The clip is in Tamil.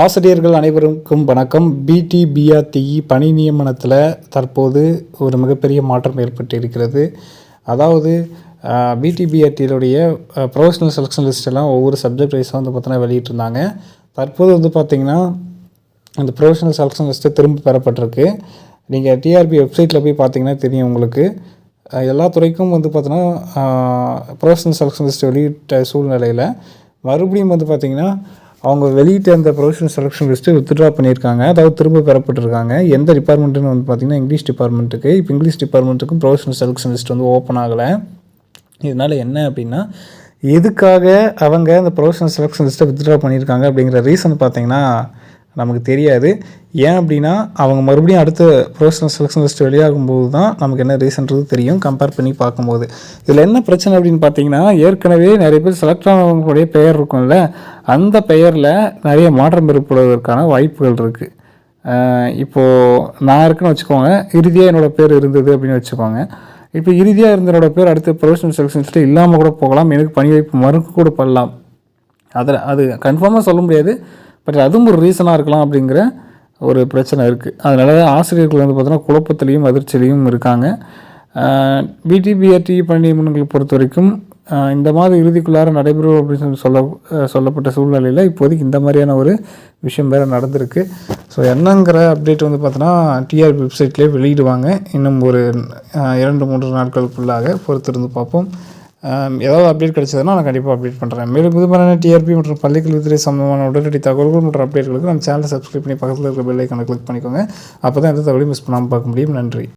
ஆசிரியர்கள் அனைவருக்கும் வணக்கம். பிடிபிஆர்டிஇ பணி நியமனத்தில் தற்போது ஒரு மிகப்பெரிய மாற்றம் ஏற்பட்டு இருக்கிறது அதாவது பிடிபிஆர்டியிலுடைய ப்ரொஃபஷனல் செலெக்ஷன் லிஸ்ட்டெல்லாம் ஒவ்வொரு சப்ஜெக்ட் வைஸாக வந்து பார்த்தீங்கன்னா வெளியிட்டிருந்தாங்க. தற்போது வந்து பார்த்திங்கன்னா அந்த ப்ரொஃபஷனல் செலெக்ஷன் லிஸ்ட்டு திரும்ப பெறப்பட்டிருக்கு. நீங்கள் டிஆர்பி வெப்சைட்டில் போய் பார்த்தீங்கன்னா தெரியும் உங்களுக்கு. எல்லா துறைக்கும் வந்து பார்த்தோன்னா ப்ரொஃபஷனல் செலெக்ஷன் லிஸ்ட் வெளியிட்ட சூழ்நிலையில் மறுபடியும் வந்து பார்த்திங்கன்னா அவங்க வெளியிட்ட அந்த ப்ரொஃபஷனல் செலெக்ஷன் லிஸ்ட்டு வித்ட்ரா பண்ணியிருக்காங்க. அதாவது திரும்ப பெறப்பட்டிருக்காங்க. எந்த டிபார்ட்மெண்ட்டுன்னு வந்து பார்த்திங்கன்னா இங்கிலீஷ் டிபார்ட்மெண்ட்டுக்கு இப்போ இங்கிலீஷ் டிபார்ட்மெண்ட்டுக்கும் ப்ரொஃபஷனல் செலெக்ஷன் லிஸ்ட் வந்து ஓப்பன் ஆகலை. இதனால் என்ன அப்படின்னா எதுக்காக அவங்க அந்த ப்ரொஃபஷனல் செலெக்ஷன் லிஸ்ட்டை வித்ட்ரா பண்ணியிருக்காங்க அப்படிங்கிற ரீசன் பார்த்தீங்கன்னா நமக்கு தெரியாது. ஏன் அப்படின்னா அவங்க மறுபடியும் அடுத்த ப்ரொஃபஷனல் செலெக்ஷன் லிஸ்ட் வெளியாகும்போது தான் நமக்கு என்ன ரீசன்றது தெரியும். கம்பேர் பண்ணி பார்க்கும்போது. இதில் என்ன பிரச்சனை அப்படின்னு பார்த்தீங்கன்னா ஏற்கனவே நிறைய பேர் செலக்ட் ஆனவங்களுடைய பெயர் இருக்கும்ல அந்த பெயரில் நிறைய மாற்றம் ஏற்படுவதற்கான வாய்ப்புகள் இருக்குது இப்போது நான் இருக்குன்னு வச்சுக்கோங்க இறுதியாக என்னோடய பேர் இருந்தது அப்படின்னு வச்சுக்கோங்க. இப்போ இறுதியாக இருந்தனோட பேர் அடுத்த ப்ரொஃபஷனல் செலெக்ஷன் லிஸ்ட்டு இல்லாமல் கூட போகலாம். எனக்கு பணி வாய்ப்பு மறுக்க கூட பண்ணலாம் அதில் அது கன்ஃபார்மாக சொல்ல முடியாது. பட் அதுவும் ஒரு ரீசனாக இருக்கலாம் அப்படிங்கிற ஒரு பிரச்சனை இருக்குது அதனால ஆசிரியர்கள் வந்து பார்த்தோன்னா குழப்பத்திலையும் அதிர்ச்சியிலையும் இருக்காங்க. பிடிபிஆர்டி பணியமன்களை பொறுத்த வரைக்கும் இந்த மாத இறுதிக்குள்ளார நடைபெறும் அப்படின்னு சொல்லி சொல்ல சொல்லப்பட்ட சூழ்நிலையில் இப்போதைக்கு இந்த மாதிரியான ஒரு விஷயம் வேறு நடந்திருக்கு. ஸோ என்னங்கிற அப்டேட் வந்து பார்த்தோன்னா டிஆர் வெப்சைட்லேயே வெளியிடுவாங்க. இன்னும் ஒரு இரண்டு மூன்று நாட்களுக்குள்ளாக பொறுத்திருந்து பார்ப்போம். ஏதாவது அப்டேட் கிடைச்சதுன்னா நான் கண்டிப்பாக அப்டேட் பண்ணுறேன் மேலும் புதுமையான டிஆர்பி மற்றும் பள்ளிக்கல்வித்துறை சம்பந்தமான உடனடி தகவல்கள் மற்றும் அப்டேட்களுக்கு நம்ம சேனலை சப்ஸ்கிரைப் பண்ணி பக்கத்தில் இருக்கிற பெல் ஐக்கனை கிளிக் பண்ணிக்கோங்க. அப்போ தான் எந்த தகவலையும் மிஸ் பண்ணாமல் பார்க்க முடியும். நன்றி.